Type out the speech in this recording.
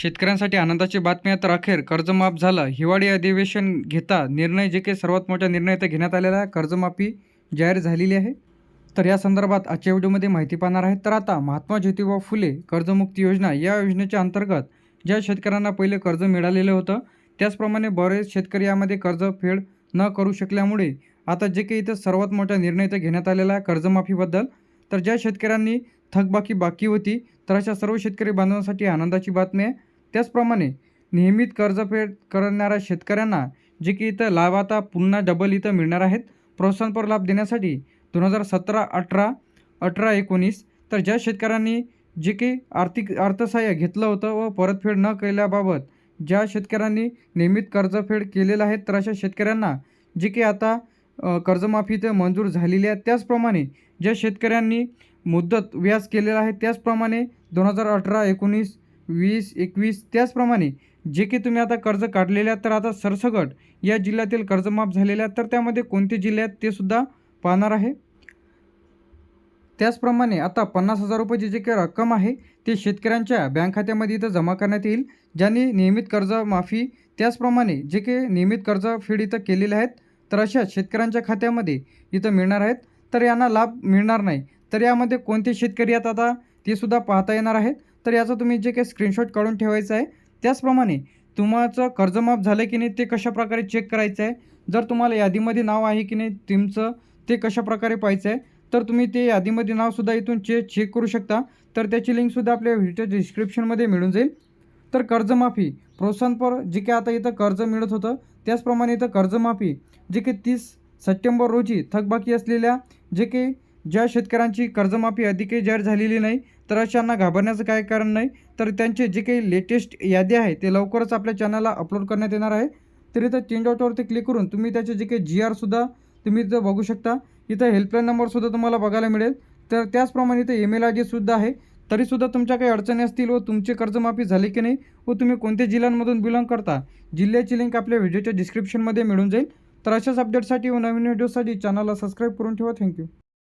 शेतकऱ्यांसाठी आनंदाची बातमी आहे तर अखेर कर्जमाफ झालं. हिवाळी अधिवेशन घेता निर्णय जे काही सर्वात मोठा निर्णय तर घेण्यात आलेला आहे कर्जमाफी जाहीर झालेली आहे. तर या संदर्भात आजच्या व्हिडिओमध्ये माहिती पाहणार आहेत. तर आता महात्मा ज्योतिबा फुले कर्जमुक्ती योजना या योजनेच्या अंतर्गत ज्या शेतकऱ्यांना पहिले कर्ज मिळालेलं होतं त्याचप्रमाणे बरेच शेतकरी यामध्ये कर्ज फेड न करू शकल्यामुळे आता जे काही इथं सर्वात मोठा निर्णय तर घेण्यात आलेला आहे कर्जमाफीबद्दल तर ज्या शेतकऱ्यांनी थकबाकी बाकी होती तर अशा सर्व शेतकरी बांधवांसाठी आनंदाची बातमी आहे. त्याचप्रमाणे नियमित कर्जफेड करणाऱ्या शेतकऱ्यांना जे की इथं लाभ आता पुन्हा डबल इथं मिळणार आहेत. प्रोत्साहनपर लाभ देण्यासाठी दोन हजार सतरा अठरा अठरा एकोणीस तर ज्या शेतकऱ्यांनी जे काही आर्थिक अर्थसहाय्य घेतलं होतं व परतफेड न केल्याबाबत ज्या शेतकऱ्यांनी नियमित कर्जफेड केलेलं आहे तर अशा शेतकऱ्यांना जे की आता कर्जमाफी ते मंजूर झालेली आहे. त्याचप्रमाणे ज्या शेतकऱ्यांनी मुदत व्याज केलेलं आहे त्याचप्रमाणे दोन हजार अठरा एकोणीस वीस एकवीस त्याचप्रमाणे जे की तुम्ही आता कर्ज काढलेले आहेत तर आता सरसकट या जिल्ह्यातील कर्जमाफ झालेले आहेत तर त्यामध्ये कोणते जिल्हे आहेत ते सुद्धा पाहणार आहे. त्याचप्रमाणे आता पन्नास हजार रुपयाची जे काही रक्कम आहे ते शेतकऱ्यांच्या बँक खात्यामध्ये इथं जमा करण्यात येईल ज्यांनी नियमित कर्जमाफी त्याचप्रमाणे जे काही नियमित कर्जफेड इथं केलेले आहेत तर अशा शेतकऱ्यांच्या खात्यामध्ये इथं मिळणार आहेत. तर यांना लाभ मिळणार नाही. तर यामध्ये कोणते शेतकरी आहेत आता ते सुद्धा पाहता येणार आहेत. तर याचं तुम्ही जे काही स्क्रीनशॉट काढून ठेवायचं आहे त्याचप्रमाणे तुमचं कर्जमाफ झालं की नाही ते कशाप्रकारे चेक करायचं आहे? जर तुम्हाला यादीमध्ये नाव आहे की नाही तुमचं ते कशाप्रकारे पाहायचं आहे? तर तुम्ही ते यादीमध्ये नावसुद्धा इथून चे चेक करू शकता. तर त्याची लिंकसुद्धा आपल्या व्हिडिओ डिस्क्रिप्शनमध्ये मिळून जाईल. तर कर्जमाफी प्रोत्साहनपर जे काही आता इथं कर्ज मिळत होतं त्याचप्रमाणे इथं कर्जमाफी जे काही तीस सप्टेंबर रोजी थकबाकी असलेल्या जे काही ज्या शेतकऱ्यांची कर्जमाफी अधिक जाहीर झालेली नाही तर अशांना घाबरण्याचं काय कारण नाही. तर त्यांचे जे काही लेटेस्ट यादी आहे ते लवकरच आपल्या चॅनलला अपलोड करण्यात येणार आहे. तर इथं चेंज आउटवरती क्लिक करून तुम्ही त्याचे जे काही जी आरसुद्धा तुम्ही इथं बघू शकता. इथं हेल्पलाईन नंबरसुद्धा तुम्हाला बघायला मिळेल. तर त्याचप्रमाणे इथं ईमेल आय डीसुद्धा आहे. तरीसुद्धा तुमच्या काही अडचणी असतील व तुमची कर्जमाफी झाली की नाही व तुम्ही कोणत्या जिल्ह्यांमधून बिलॉंग करता जिल्ह्याची लिंक आपल्या व्हिडिओच्या डिस्क्रिप्शनमध्ये मिळून जाईल. तर अशाच अपडेटसाठी व नवीन व्हिडिओसाठी चॅनलला सबस्क्राईब करून ठेवा. थँक्यू